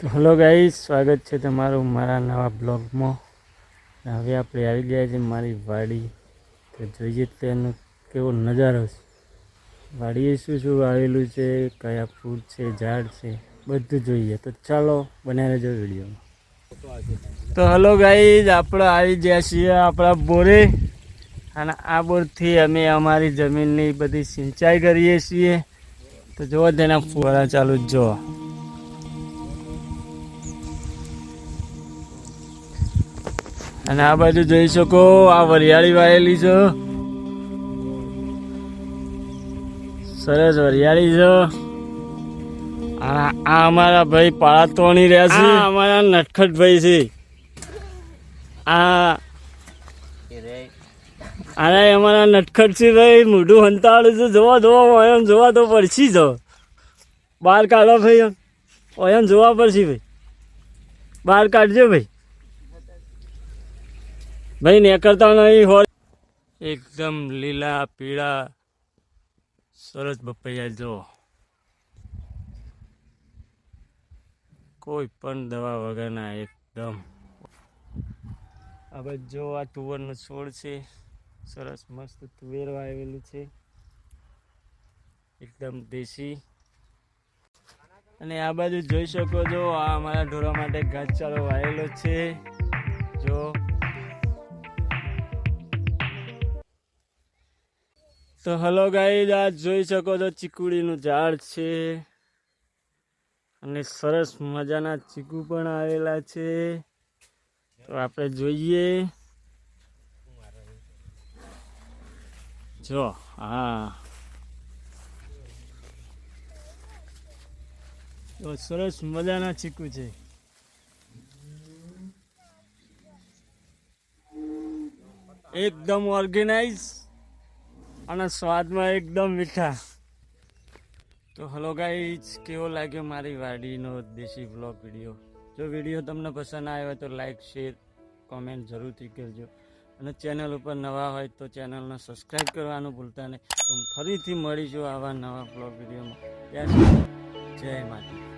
તો હલો ગાઈ સ્વાગત છે તમારું મારા નવા બ્લોગમાં. હવે આપણે આવી ગયા છીએ મારી વાડી. તો જોઈએ તેનો કેવો નજારો છે. વાડીએ શું શું વાવેલું છે, કયા ફૂલ છે, ઝાડ છે, બધું જોઈએ. તો ચાલો બનાવી રહેજો વિડીયોમાં. તો હલો ગાઈસ, આપણે આવી ગયા છીએ આપણા બોરે. અને આ બોરથી અમે અમારી જમીનની બધી સિંચાઈ કરીએ છીએ. તો જુઓ તેના ફુવારા ચાલુ જ જુઓ. અને આ બાજુ જોઈ શકો, આ વરિયાળી વાયેલી છે. સરસ વરિયાળી છે. આ અમારા ભાઈ પાળા તોણી રહ્યા છે. અમારા નટખટ ભાઈ છે. આ અરે અમારા નટખટ છે ભાઈ, મોઢું હંતાળું છે. જોવા જોવા એમ જોવા તો પડશે જ. બહાર કાઢો ભાઈ એમ જોવા પડશે ભાઈ. બહાર કાઢજો ભાઈ. ભાઈ, નીકળતા નહીં હોય. એકદમ લીલા, પીળા. સરસ બપૈયા, જો. કોઈ પણ દવા વગરના એકદમ. હવે જો આ તુવરનો છોડ છે. સરસ મસ્ત તુવેર વાવેલું છે. એકદમ દેશી. અને આ બાજુ જોઈ શકો છો, આ અમારા ઢોરા માટે ઘાસચારો વાવેલો છે. જો. તો હલો ગાઈ આ જોઈ શકો છો ચીકુડીનું ઝાડ છે. અને સરસ મજાના ચીકુ પણ આવેલા છે. તો આપણે જોઈએ. જો, હા. તો સરસ મજાના ચીકુ છે. એકદમ ઓર્ગેનાઇઝ અને સ્વાદમાં એકદમ મીઠા. તો હલો ગાઈઝ કેવો લાગ્યો મારી વાડીનો દેશી બ્લોગ વીડિયો જો વીડિયો તમને પસંદ આવ્યો તો લાઈક શેર કોમેન્ટ જરૂરથી કરજો. અને ચેનલ ઉપર નવા હોય તો ચેનલને સબસ્ક્રાઈબ કરવાનું ભૂલતા નહીં. તો ફરીથી મળીશું આવા નવા બ્લોગ વિડીયોમાં ત્યાં જય માતા